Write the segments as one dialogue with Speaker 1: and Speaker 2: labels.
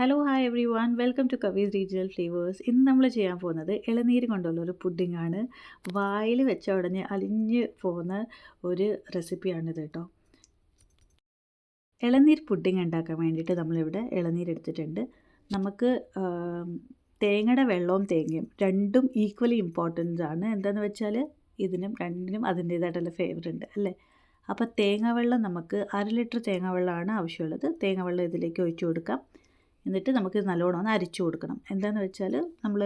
Speaker 1: Hello hi everyone welcome to Kavi's regional flavours ഇന്ന് നമ്മൾ ചെയ്യാൻ പോകുന്നത് ഇളനീര് കൊണ്ടുള്ള ഒരു പുഡിങ്ങാണ് വായിൽ വെച്ച ഉടനെ അലിഞ്ഞ് പോകുന്ന ഒരു റെസിപ്പിയാണിത് കേട്ടോ. ഇളനീർ പുഡിങ് ഉണ്ടാക്കാൻ വേണ്ടിയിട്ട് നമ്മളിവിടെ ഇളനീര് എടുത്തിട്ടുണ്ട്. നമുക്ക് തേങ്ങയുടെ വെള്ളവും തേങ്ങയും രണ്ടും ഈക്വലി ഇമ്പോർട്ടൻസ് ആണ്. എന്താണെന്ന് വെച്ചാൽ ഇതിനും രണ്ടിനും അതിന്റേതായിട്ടുള്ള ഫേവർ ഉണ്ട് അല്ലേ? അപ്പോൾ തേങ്ങാവെള്ളം നമുക്ക് അര ലിറ്റർ തേങ്ങാവെള്ളമാണ് ആവശ്യമുള്ളത്. തേങ്ങാവെള്ളം ഇതിലേക്ക് ഒഴിച്ചു കൊടുക്കാം. എന്നിട്ട് നമുക്ക് നല്ലോണം ഒന്ന് അരിച്ചു കൊടുക്കണം. എന്താണെന്ന് വെച്ചാൽ നമ്മൾ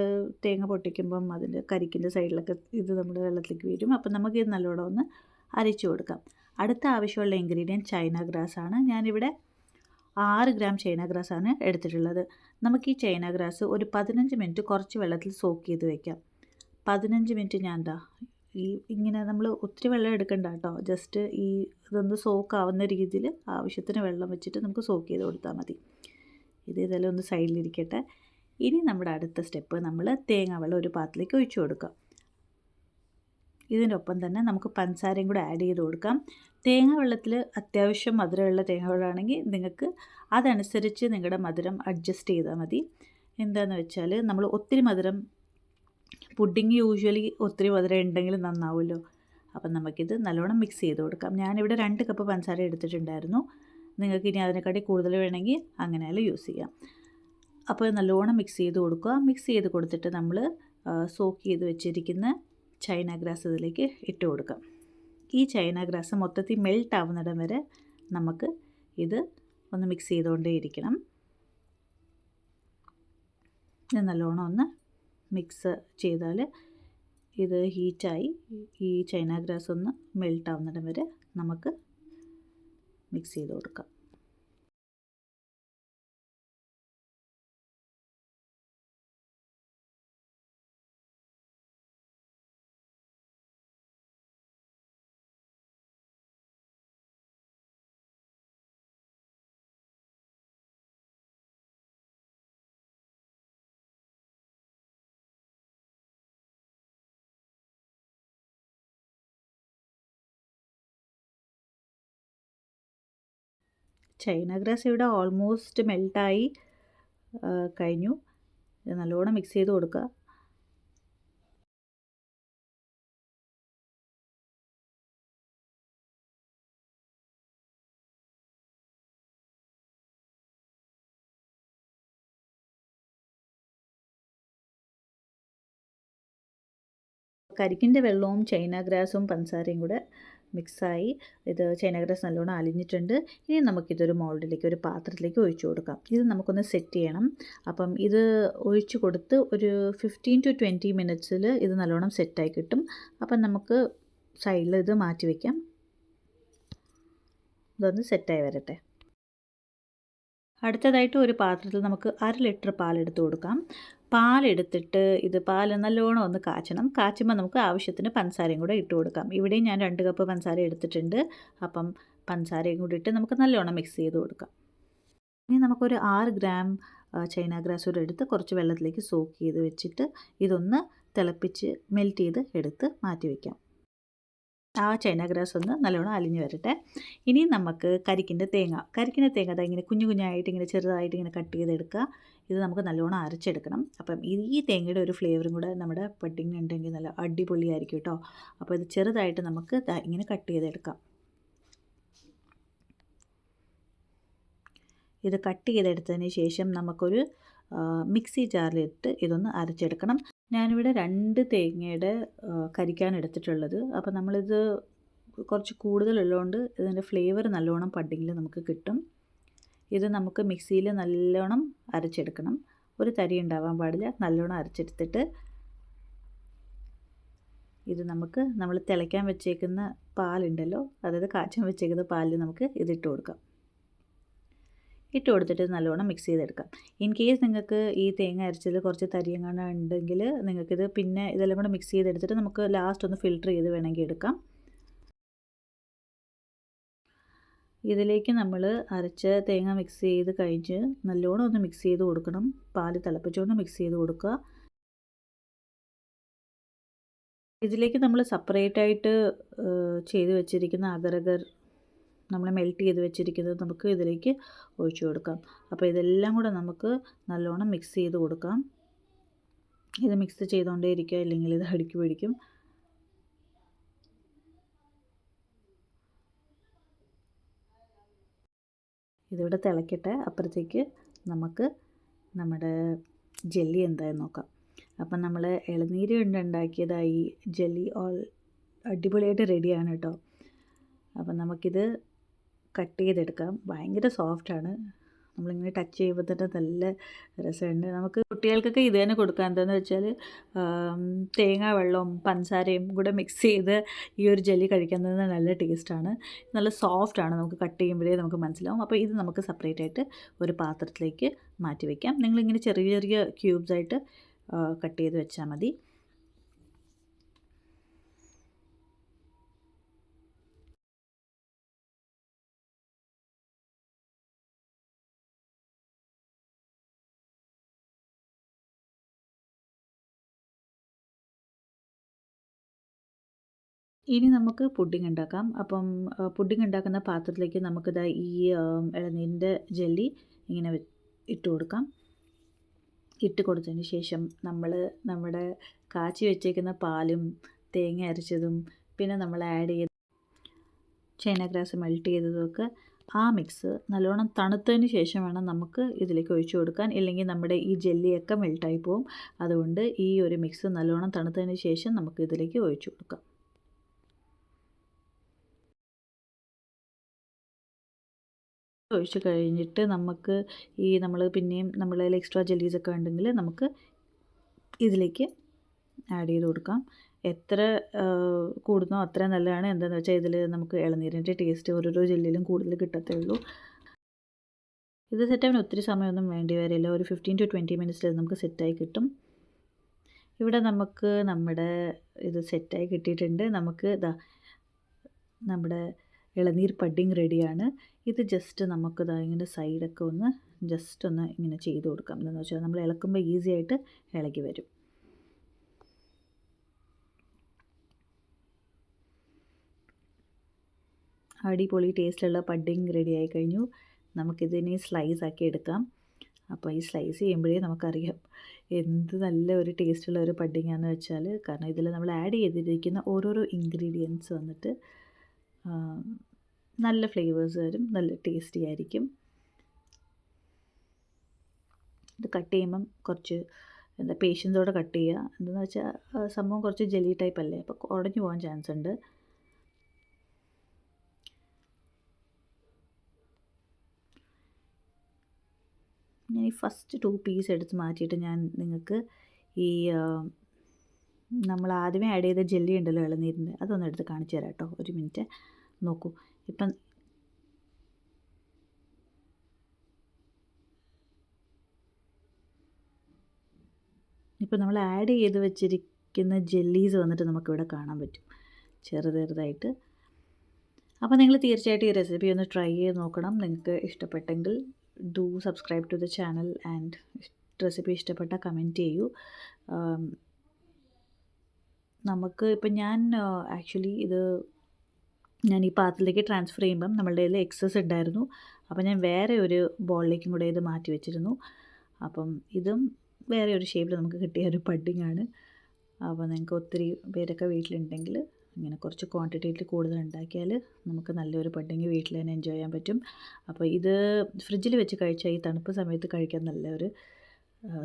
Speaker 1: തേങ്ങ പൊട്ടിക്കുമ്പം അതിന്റെ കരിക്കിന്റെ സൈഡിലൊക്കെ ഇത് നമ്മൾ വെള്ളത്തിലേക്ക് വീഴും അപ്പം നമുക്ക് ഇത് നല്ലോണം ഒന്ന് അരിച്ചു കൊടുക്കാം. അടുത്ത ആവശ്യമുള്ള ഇൻഗ്രീഡിയന്റ് ചൈന ഗ്രാസ് ആണ്. ഞാനിവിടെ ആറ് ഗ്രാം ചൈന ഗ്രാസ് ആണ് എടുത്തിട്ടുള്ളത്. നമുക്ക് ഈ ചൈന ഗ്രാസ് ഒരു പതിനഞ്ച് മിനിറ്റ് കുറച്ച് വെള്ളത്തിൽ സോക്ക് ചെയ്ത് വയ്ക്കാം പതിനഞ്ച് മിനിറ്റ് ഞാൻ എന്താ ഈ ഇങ്ങനെ നമ്മൾ ഒത്തിരി വെള്ളം എടുക്കണ്ട കേട്ടോ ജസ്റ്റ് ഈ ഇതൊന്ന് സോക്ക് ആവുന്ന രീതിയിൽ ആവശ്യത്തിന് വെള്ളം വെച്ചിട്ട് നമുക്ക് സോക്ക് ചെയ്ത് കൊടുത്താൽ മതി. ഇത് ഇതെല്ലാം ഒന്ന് സൈഡിലിരിക്കട്ടെ. ഇനി നമ്മുടെ അടുത്ത സ്റ്റെപ്പ് നമ്മൾ തേങ്ങ വെള്ളം ഒരു പാത്രത്തിലേക്ക് ഒഴിച്ചു കൊടുക്കുക. ഇതിന്റെ ഒപ്പം തന്നെ നമുക്ക് പഞ്ചസാരയും കൂടെ ആഡ് ചെയ്ത് കൊടുക്കാം. തേങ്ങ വെള്ളത്തിൽ അത്യാവശ്യം മധുരമുള്ള തേങ്ങ വെള്ളമാണെങ്കിൽ നിങ്ങൾക്ക് അതനുസരിച്ച് നിങ്ങളുടെ മധുരം അഡ്ജസ്റ്റ് ചെയ്താൽ മതി. എന്താണെന്ന് വെച്ചാൽ നമ്മൾ ഒത്തിരി മധുരം പുഡിങ് യൂഷ്വലി ഒത്തിരി മധുരം ഉണ്ടെങ്കിൽ നന്നാവുമല്ലോ അപ്പം നമുക്കിത് നല്ലോണം മിക്സ് ചെയ്ത് കൊടുക്കാം. ഞാനിവിടെ രണ്ട് കപ്പ് പഞ്ചസാര എടുത്തിട്ടുണ്ടായിരുന്നു. നിങ്ങൾക്ക് ഇനി അതിനെക്കാട്ടി കൂടുതൽ വേണമെങ്കിൽ അങ്ങനെയാലും യൂസ് ചെയ്യാം. അപ്പോൾ നല്ലോണം മിക്സ് ചെയ്ത് കൊടുക്കുക. മിക്സ് ചെയ്ത് കൊടുത്തിട്ട് നമ്മൾ സോക്ക് ചെയ്ത് വെച്ചിരിക്കുന്ന ചൈന ഗ്രാസ് ഇതിലേക്ക് ഇട്ട് കൊടുക്കാം. ഈ ചൈന ഗ്രാസ് മൊത്തത്തിൽ മെൽറ്റ് ആവുന്നിടം വരെ നമുക്ക് ഇത് ഒന്ന് മിക്സ് ചെയ്തുകൊണ്ടേ ഇരിക്കണം. ഇത് നല്ലോണം ഒന്ന് മിക്സ് ചെയ്താൽ ഇത് ഹീറ്റായി ഈ ചൈന ഗ്രാസ് ഒന്ന് മെൽറ്റ് ആവുന്നിടം വരെ നമുക്ക് മിക്സ് ചെയ്ത് കൊടുക്കാം. ചൈന ഗ്രാസ് ഇവിടെ ഓൾമോസ്റ്റ് മെൽട്ടായി കഴിഞ്ഞു. നല്ലോണം മിക്സ് ചെയ്ത് കൊടുക്കുക. കരിക്കിന്റെ വെള്ളവും ചൈന ഗ്രാസും പഞ്ചസാരയും കൂടെ മിക്സായി ഇത് ചൈനഗ്രസ് നല്ലോണം അലിഞ്ഞിട്ടുണ്ട്. ഇനി നമുക്കിതൊരു മോൾഡിലേക്ക് ഒരു പാത്രത്തിലേക്ക് ഒഴിച്ചു കൊടുക്കാം. ഇത് നമുക്കൊന്ന് സെറ്റ് ചെയ്യണം. അപ്പം ഇത് ഒഴിച്ചു കൊടുത്ത് ഒരു ഫിഫ്റ്റീൻ ടു ട്വന്റി മിനിറ്റ്സിൽ ഇത് നല്ലോണം സെറ്റായി കിട്ടും. അപ്പം നമുക്ക് സൈഡിൽ ഇത് മാറ്റി വയ്ക്കാം ഇതൊന്ന് സെറ്റായി വരട്ടെ. അടുത്തതായിട്ട് ഒരു പാത്രത്തിൽ നമുക്ക് അര ലിറ്റർ പാലെടുത്ത് കൊടുക്കാം. പാലെടുത്തിട്ട് ഇത് പാൽ നല്ലോണം ഒന്ന് കാച്ചണം. കാച്ചുമ്പോൾ നമുക്ക് ആവശ്യത്തിന് പഞ്ചസാരയും കൂടെ ഇട്ട് കൊടുക്കാം. ഇവിടെയും ഞാൻ രണ്ട് കപ്പ് പഞ്ചസാര എടുത്തിട്ടുണ്ട്. അപ്പം പഞ്ചസാരയും കൂടി ഇട്ട് നമുക്ക് നല്ലോണം മിക്സ് ചെയ്ത് കൊടുക്കാം. ഇനി നമുക്കൊരു ആറ് ഗ്രാം ചൈന ഗ്രാസ് കൂടെ എടുത്ത് കുറച്ച് വെള്ളത്തിലേക്ക് സോക്ക് ചെയ്ത് വെച്ചിട്ട് ഇതൊന്ന് തിളപ്പിച്ച് മെൽറ്റ് ചെയ്ത് എടുത്ത് മാറ്റി വയ്ക്കാം ആ ചൈന ഗ്രാസ് ഒന്ന് നല്ലോണം അലിഞ്ഞ് വരട്ടെ. ഇനി നമുക്ക് കരിക്കിന്റെ തേങ്ങ. കരിക്കിന്റെ തേങ്ങ ഇങ്ങനെ കുഞ്ഞു കുഞ്ഞായിട്ട് ഇങ്ങനെ ചെറുതായിട്ട് ഇങ്ങനെ കട്ട് ചെയ്തെടുക്കുക. ഇത് നമുക്ക് നല്ലോണം അരച്ചെടുക്കണം. അപ്പം ഈ തേങ്ങയുടെ ഒരു ഫ്ലേവറും കൂടെ നമ്മുടെ പട്ടിങ് ഉണ്ടെങ്കിൽ നല്ല അടിപൊളിയായിരിക്കും കേട്ടോ അപ്പോൾ ഇത് ചെറുതായിട്ട് നമുക്ക് ഇങ്ങനെ കട്ട് ചെയ്തെടുക്കാം. ഇത് കട്ട് ചെയ്തെടുത്തതിന് ശേഷം നമുക്കൊരു മിക്സി ജാറിലിട്ട് ഇതൊന്ന് അരച്ചെടുക്കണം. ഞാനിവിടെ രണ്ട് തേങ്ങയുടെ കരിക്കാൻ എടുത്തിട്ടുള്ളത് അപ്പോൾ നമ്മളിത് കുറച്ച് കൂടുതലുള്ളതുകൊണ്ട് ഇതിന്റെ ഫ്ലേവർ നല്ലോണം പഡിങ്ങിൽ നമുക്ക് കിട്ടും. ഇത് നമുക്ക് മിക്സിയിൽ നല്ലോണം അരച്ചെടുക്കണം. ഒരു തരി ഉണ്ടാവാൻ പാടില്ല. നല്ലോണം അരച്ചെടുത്തിട്ട് ഇത് നമുക്ക് നമ്മൾ തിളയ്ക്കാൻ വെച്ചേക്കുന്ന പാലുണ്ടല്ലോ അതായത് കാച്ചാൻ വെച്ചേക്കുന്ന പാലിൽ നമുക്ക് ഇതിട്ട് കൊടുക്കാം. ഇട്ട് കൊടുത്തിട്ട് നല്ലോണം മിക്സ് ചെയ്തെടുക്കാം. ഇൻ കേസ് നിങ്ങൾക്ക് ഈ തേങ്ങ അരച്ചതിൽ കുറച്ച് തരിയങ്ങാണ് ഉണ്ടെങ്കിൽ നിങ്ങൾക്കിത് പിന്നെ ഇതെല്ലാം കൂടെ മിക്സ് ചെയ്തെടുത്തിട്ട് നമുക്ക് ലാസ്റ്റ് ഒന്ന് ഫിൽറ്റർ ചെയ്ത് വേണമെങ്കിൽ എടുക്കാം. ഇതിലേക്ക് നമ്മൾ അരച്ച തേങ്ങ മിക്സ് ചെയ്ത് കഴിഞ്ഞ് നല്ലോണം ഒന്ന് മിക്സ് ചെയ്ത് കൊടുക്കണം. പാൽ തിളപ്പിച്ചുകൊണ്ട് മിക്സ് ചെയ്ത് കൊടുക്കുക. ഇതിലേക്ക് നമ്മൾ സെപ്പറേറ്റ് ആയിട്ട് ചെയ്ത് വെച്ചിരിക്കുന്ന അഗർ നമ്മൾ മെൽറ്റ് ചെയ്ത് വെച്ചിരിക്കുന്നത് നമുക്ക് ഇതിലേക്ക് ഒഴിച്ചു കൊടുക്കാം. അപ്പോൾ ഇതെല്ലാം കൂടെ നമുക്ക് നല്ലോണം മിക്സ് ചെയ്ത് കൊടുക്കാം. ഇത് മിക്സ് ചെയ്തുകൊണ്ടേ ഇരിക്കുക ഇല്ലെങ്കിൽ ഇത് അടുക്കി പിടിക്കും. ഇതിവിടെ തിളക്കട്ടെ. അപ്പുറത്തേക്ക് നമുക്ക് നമ്മുടെ ജെല്ലി എന്തായെന്ന് നോക്കാം. അപ്പം നമ്മൾ ഇളനീര് കൊണ്ട് ഉണ്ടാക്കിയതായി ജെല്ലി ഓൾ അടിപൊളിയായിട്ട് റെഡിയാണ് കേട്ടോ അപ്പം നമുക്കിത് കട്ട് ചെയ്തെടുക്കാം. ഭയങ്കര സോഫ്റ്റാണ് നമ്മളിങ്ങനെ ടച്ച് ചെയ്യുമ്പോൾ തന്നെ നല്ല രസമുണ്ട്. നമുക്ക് കുട്ടികൾക്കൊക്കെ ഇത് തന്നെ കൊടുക്കാം. എന്താണെന്ന് വെച്ചാൽ തേങ്ങ വെള്ളവും പഞ്ചസാരയും കൂടെ മിക്സ് ചെയ്ത് ഈ ഒരു ജെല്ലി കഴിക്കുന്നത് നല്ല ടേസ്റ്റാണ് നല്ല സോഫ്റ്റാണ് നമുക്ക് കട്ട് ചെയ്യുമ്പോഴേ നമുക്ക് മനസ്സിലാവും. അപ്പോൾ ഇത് നമുക്ക് സെപ്പറേറ്റ് ആയിട്ട് ഒരു പാത്രത്തിലേക്ക് മാറ്റി വയ്ക്കാം നിങ്ങളിങ്ങനെ ചെറിയ ചെറിയ ക്യൂബ്സായിട്ട് കട്ട് ചെയ്ത് വെച്ചാൽ മതി. ഇനി നമുക്ക് പുഡിംഗ് ഉണ്ടാക്കാം. അപ്പം പുഡിംഗ് ഉണ്ടാക്കുന്ന പാത്രത്തിലേക്ക് നമുക്കിത് ഈ ഇളനീരിന്റെ ജെല്ലി ഇങ്ങനെ ഇട്ട് കൊടുക്കാം. ഇട്ട് കൊടുത്തതിന് ശേഷം നമ്മൾ നമ്മുടെ കാച്ചി വെച്ചേക്കുന്ന പാലും തേങ്ങ അരച്ചതും പിന്നെ നമ്മൾ ആഡ് ചെയ്ത് ചൈന മെൽറ്റ് ചെയ്തതൊക്കെ ആ മിക്സ് നല്ലോണം തണുത്തതിന് ശേഷം വേണം നമുക്ക് ഇതിലേക്ക് ഒഴിച്ചു കൊടുക്കാൻ. ഇല്ലെങ്കിൽ നമ്മുടെ ഈ ജെല്ലിയൊക്കെ മെൽട്ടായി പോവും. അതുകൊണ്ട് ഈ ഒരു മിക്സ് നല്ലോണം തണുത്തതിന് ശേഷം നമുക്ക് ഇതിലേക്ക് ഒഴിച്ചു കൊടുക്കാം. ഒഴിച്ച് കഴിഞ്ഞിട്ട് നമുക്ക് ഈ നമ്മൾ പിന്നെയും നമ്മളതിൽ എക്സ്ട്രാ ജെല്ലീസൊക്കെ ഉണ്ടെങ്കിൽ നമുക്ക് ഇതിലേക്ക് ആഡ് ചെയ്ത് കൊടുക്കാം. എത്ര കൂടുന്നോ അത്ര നല്ലതാണ്. എന്താണെന്ന് വെച്ചാൽ ഇതിൽ നമുക്ക് ഇളനീരിന്റെ ടേസ്റ്റ് ഓരോരോ ജെല്ലിലും കൂടുതൽ കിട്ടത്തേ ഉള്ളൂ. ഇത് സെറ്റാവാൻ ഒത്തിരി സമയമൊന്നും വേണ്ടി വരില്ല. ഒരു ഫിഫ്റ്റീൻ ടു ട്വന്റി മിനിറ്റ്സിൽ നമുക്ക് സെറ്റായി കിട്ടും. ഇവിടെ നമുക്ക് നമ്മുടെ ഇത് സെറ്റായി കിട്ടിയിട്ടുണ്ട്. നമുക്ക് ഇതാ നമ്മുടെ ഇളനീർ പഡ്ഡിങ് റെഡിയാണ് ഇത് ജസ്റ്റ് നമുക്ക് ഇതാ ഇങ്ങനെ സൈഡൊക്കെ ഒന്ന് ജസ്റ്റ് ഒന്ന് ഇങ്ങനെ ചെയ്ത് കൊടുക്കാം. എന്താണെന്ന് വെച്ചാൽ നമ്മൾ ഇളക്കുമ്പോൾ ഈസി ആയിട്ട് ഇളകി വരും. അടിപൊളി ടേസ്റ്റുള്ള പഡ്ഡിങ് റെഡി ആയി കഴിഞ്ഞു. നമുക്കിതിനെ സ്ലൈസ് ആക്കി എടുക്കാം. അപ്പോൾ ഈ സ്ലൈസ് ചെയ്യുമ്പോഴേ നമുക്കറിയാം എന്ത് നല്ല ഒരു ടേസ്റ്റുള്ള ഒരു പഡ്ഡിങ്ങാന്ന് വെച്ചാൽ കാരണം ഇതിൽ നമ്മൾ ആഡ് ചെയ്തിരിക്കുന്ന ഓരോരോ ഇൻഗ്രീഡിയൻസ് വന്നിട്ട് നല്ല ഫ്ലേവേഴ്സ് വരും നല്ല ടേസ്റ്റി ആയിരിക്കും ഇത് കട്ട് ചെയ്യുമ്പം കുറച്ച് എന്താ പേഷ്യൻസോടെ കട്ട് ചെയ്യുക. എന്താണെന്ന് വെച്ചാൽ സംഭവം കുറച്ച് ജെലി ടൈപ്പ് അല്ലേ? അപ്പോൾ ഉടഞ്ഞു പോകാൻ ചാൻസ് ഉണ്ട്. ഞാൻ ഈ ഫസ്റ്റ് ടു പീസ് എടുത്ത് മാറ്റിയിട്ട് ഞാൻ നിങ്ങൾക്ക് ഈ നമ്മൾ ആദ്യമേ ആഡ് ചെയ്ത ജെല്ലി ഉണ്ടല്ലോ ഇളനീരിന്റെ അതൊന്ന് എടുത്ത് കാണിച്ചു തരാം കേട്ടോ. ഒരു മിനിറ്റ് നോക്കൂ. ഇപ്പം ഇപ്പം നമ്മൾ ആഡ് ചെയ്ത് വെച്ചിരിക്കുന്ന ജെല്ലീസ് വന്നിട്ട് നമുക്കിവിടെ കാണാൻ പറ്റും. ചെറു ചെറുതായിട്ട്. അപ്പോൾ നിങ്ങൾ തീർച്ചയായിട്ടും ഈ റെസിപ്പി ഒന്ന് ട്രൈ ചെയ്ത് നോക്കണം. നിങ്ങൾക്ക് ഇഷ്ടപ്പെട്ടെങ്കിൽ do subscribe to the channel and recipe ഇഷ്ടപ്പെട്ട കമന്റ് ചെയ്യൂ. നമുക്ക് ഇപ്പം ഞാൻ ആക്ച്വലി ഇത് ഞാൻ ഈ പാത്രത്തിലേക്ക് ട്രാൻസ്ഫർ ചെയ്യുമ്പം നമ്മളുടെ കയ്യിൽ എക്സസ് ഉണ്ടായിരുന്നു. അപ്പോൾ ഞാൻ വേറെ ഒരു ബോളിലേക്കും കൂടെ ഇത് മാറ്റി വെച്ചിരുന്നു. അപ്പം ഇതും വേറെ ഒരു ഷേപ്പിൽ നമുക്ക് കിട്ടിയ ഒരു പഡിങ്ങാണ് അപ്പോൾ നിങ്ങൾക്ക് ഒത്തിരി പേരൊക്കെ വീട്ടിലുണ്ടെങ്കിൽ ഇങ്ങനെ കുറച്ച് ക്വാണ്ടിറ്റിയിൽ കൂടുതൽ ഉണ്ടാക്കിയാൽ നമുക്ക് നല്ലൊരു പഡ്ഡിങ് വീട്ടിൽ തന്നെ എൻജോയ് ചെയ്യാൻ പറ്റും. അപ്പോൾ ഇത് ഫ്രിഡ്ജിൽ വെച്ച് കഴിച്ചാൽ ഈ തണുപ്പ് സമയത്ത് കഴിക്കാൻ നല്ലൊരു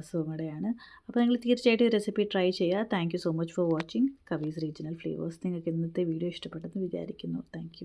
Speaker 1: സുഖടയാണ് അപ്പോൾ നിങ്ങൾ തീർച്ചയായിട്ടും ഈ റെസിപ്പി ട്രൈ ചെയ്യുക. Thank so much for watching Kavi's regional flavours നിങ്ങൾക്ക് ഇന്നത്തെ വീഡിയോ ഇഷ്ടപ്പെട്ടെന്ന് വിചാരിക്കുന്നു. താങ്ക്